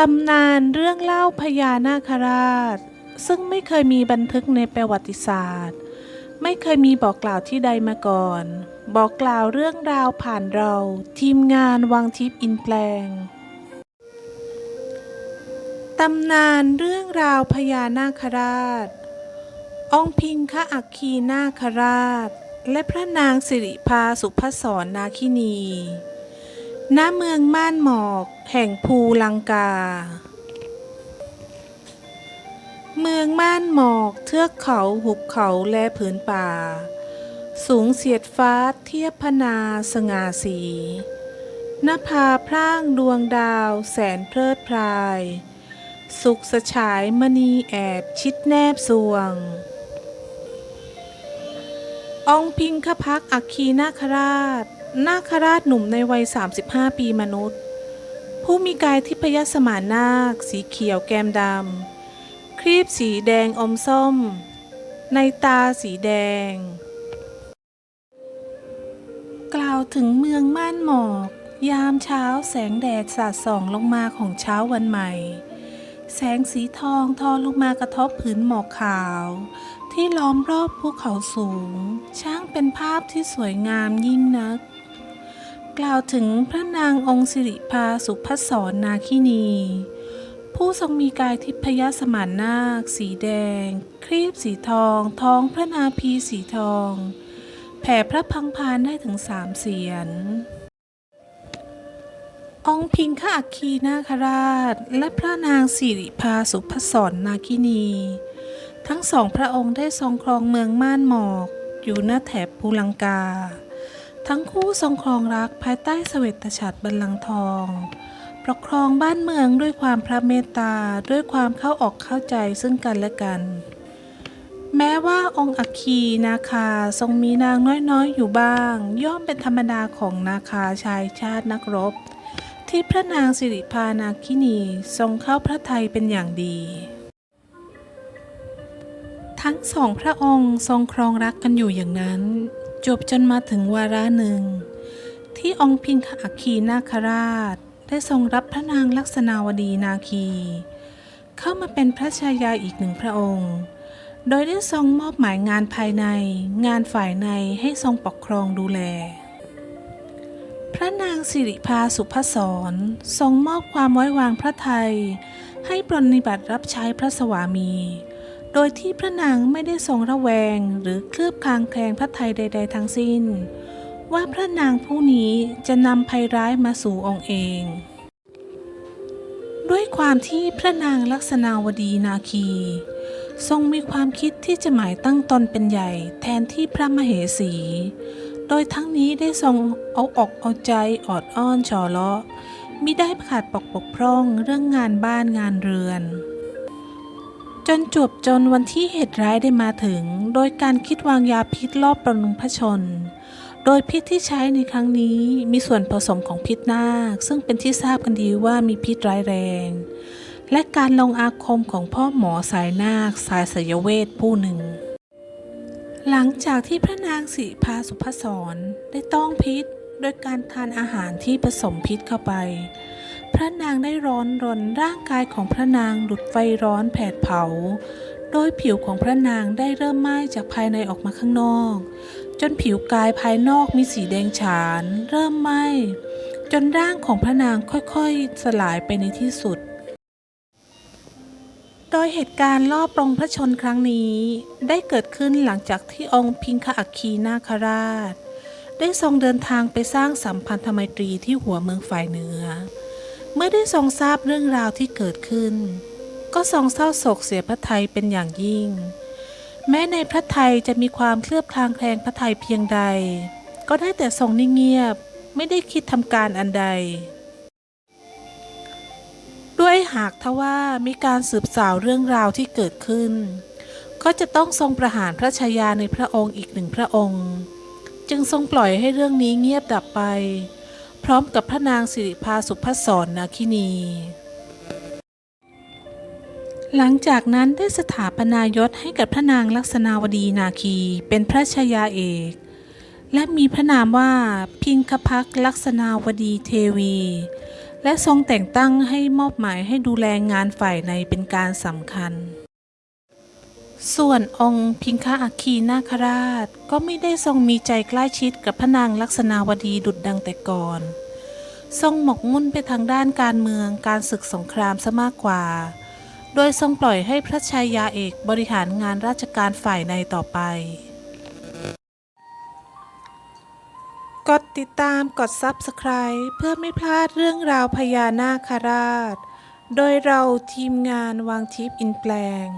ตำนานเรื่องเล่าพญานาคราช ซึ่งไม่เคยมีบันทึกในประวัติศาสตร์ ไม่เคยมีบอกกล่าวที่ใดมาก่อน บอกกล่าวเรื่องราวผ่านเรา ทีมงานวังทิพย์อินแปลงตำนานเรื่องราวพญานาคราช องพิงคะอัคคีนาคราช และพระนางสิริภาสุพศรนาคินี ณเมืองม่านหมอก แห่งภูลังกา เมืองม่านหมอกเทือกเขาหุบเขาและผืนป่า สูงเสียดฟ้าเทียบพนาสง่าสีนภาพร่างดวงดาวแสนเพลิดเพลาย สุขสฉายมณีแอบชิดแนบสวง องค์พิงคพักอัคคีนาคราช นาคราชหนุ่มในวัย 35 ปีมนุษย์ ผู้มีกายทิพยสมานนาค สีเขียวแก้มดำ ครีบสีแดงอมส้ม ในตาสีแดง กล่าวถึงเมืองม่านหมอก ยามเช้าแสงแดดสาดส่องลงมาของเช้าวันใหม่ แสงสีทองทอลงมากระทบผืนหมอกขาวที่ล้อมรอบภูเขาสูง ช่างเป็นภาพที่สวยงามยิ่งนัก กล่าวถึงพระนางองค์สิริภาสุพศรนาคินี ผู้ทรงมีกายทิพยสมานนาค สีแดง ครีบสีทอง ท้องพระนาภีสีทอง แผ่พระพังพานได้ถึงสามเสียน องค์พิงคะอัคคีนาคราช และพระนางสิริภาสุพศรนาคินี ทั้งสองพระองค์ได้ทรงครองเมืองม่านหมอก อยู่หน้าแถบภูลังกา ทั้งคู่ทรงครองรักภายใต้เสวตฉัตรบัลลังก์ทองปกครองบ้านเมืองด้วยความพระเมตตาด้วยความเข้าออกเข้าใจซึ่งกันและกัน แม้ว่าองค์อัคคีนาคาทรงมีนางน้อยๆอยู่บ้าง ย่อมเป็นธรรมดาของนาคาชายชาตินักรบ ที่พระนางสิริพานาคินีทรงเข้าพระทัยเป็นอย่างดี ทั้งสองพระองค์ทรงครองรักกันอยู่อย่างนั้น จบจนมาถึงวาระหนึ่ง ที่องค์พิงคอัคคีนาคราช ได้ทรงรับพระนางลักษณาวดีนาคี เข้ามาเป็นพระชายาอีกหนึ่งพระองค์ โดยได้ทรงมอบหมายงานภายใน งานฝ่ายในให้ทรงปกครองดูแล พระนางสิริภาสุพศรทรงมอบความไว้วางพระไทย ให้ปรนนิบัติรับใช้พระสวามี โดยที่พระนางไม่ได้ทรงระแวงหรือเคลือบคลางแคลงพระไทยใด ๆ ทั้งสิ้น ว่าพระนางผู้นี้จะนำภัยร้ายมาสู่องค์เอง ด้วยความที่พระนางลักษณาวดีนาคี ทรงมีความคิดที่จะหมายตั้งตนเป็นใหญ่แทนที่พระมเหสี โดยทั้งนี้ได้ทรงเอาอกเอาใจออดอ้อนฉอเลาะมิได้ขาดปกปกพร่องเรื่องงานบ้านงานเรือน จนจวบจนวันที่เหตุร้ายได้มาถึง โดยการคิดวางยาพิษรอบประนุงพระชน โดยพิษที่ใช้ในครั้งนี้มีส่วนผสมของพิษนาค ซึ่งเป็นที่ทราบกันดีว่ามีพิษร้ายแรง และการลงอาคมของพ่อหมอสายนาคสายสยเวทผู้หนึ่ง หลังจากที่พระนางสิพาสุพศรได้ต้องพิษโดยการทานอาหารที่ผสมพิษเข้าไป พระนางได้ร้อนรนร่างกายของพระนางหลุดไฟร้อนแผดเผา โดยผิวของพระนางได้เริ่มไหม้จากภายในออกมาข้างนอก จนผิวกายภายนอกมีสีแดงฉาน เริ่มไหม้จนร่างของพระนางค่อยๆ สลายไปในที่สุด โดยเหตุการณ์รอบปรงพระชนครั้งนี้ ได้เกิดขึ้นหลังจากที่องค์พิงคอัคคีนาคราช ได้ทรงเดินทางไปสร้างสัมพันธไมตรีที่หัวเมืองฝ่ายเหนือ เมื่อได้ทรงทราบเรื่องราวที่เกิดขึ้น ก็ทรงเศร้าโศกเสียพระทัยเป็นอย่างยิ่ง แม้ในพระทัยจะมีความเคลือบคลางแคลงพระทัยเพียงใด ก็ได้แต่ทรงนิ่งเงียบไม่ได้คิดทำการอันใด ด้วยหากทว่ามีการสืบสาวเรื่องราวที่เกิดขึ้น ก็จะต้องทรงประหารพระชายาในพระองค์อีกหนึ่งพระองค์ จึงทรงปล่อยให้เรื่องนี้เงียบดับไป พร้อมกับพระนางสิริภาสุพศรนาคินี หลังจากนั้นได้สถาปนายศให้กับพระนางลักษณาวดีนาคีเป็นพระชายาเอก และมีพระนามว่าพิงคพักลักษณาวดีเทวี และทรงแต่งตั้งให้มอบหมายให้ดูแลงานฝ่ายในเป็นการสำคัญ ส่วนองค์พิงคะอัคคีนาคราชก็ไม่ได้ทรงมีใจใกล้ชิดกับพระนางลักษณาวดีดุดดังแต่ก่อน ทรงหมกมุ่นไปทางด้านการเมืองการศึกสงครามซะมากกว่า โดยทรงปล่อยให้พระชายาเอกบริหารงานราชการฝ่ายในต่อไป กดติดตามกด Subscribe เพื่อไม่พลาดเรื่องราวพญานาคราช โดยเราทีมงานวางทิปอินแปลง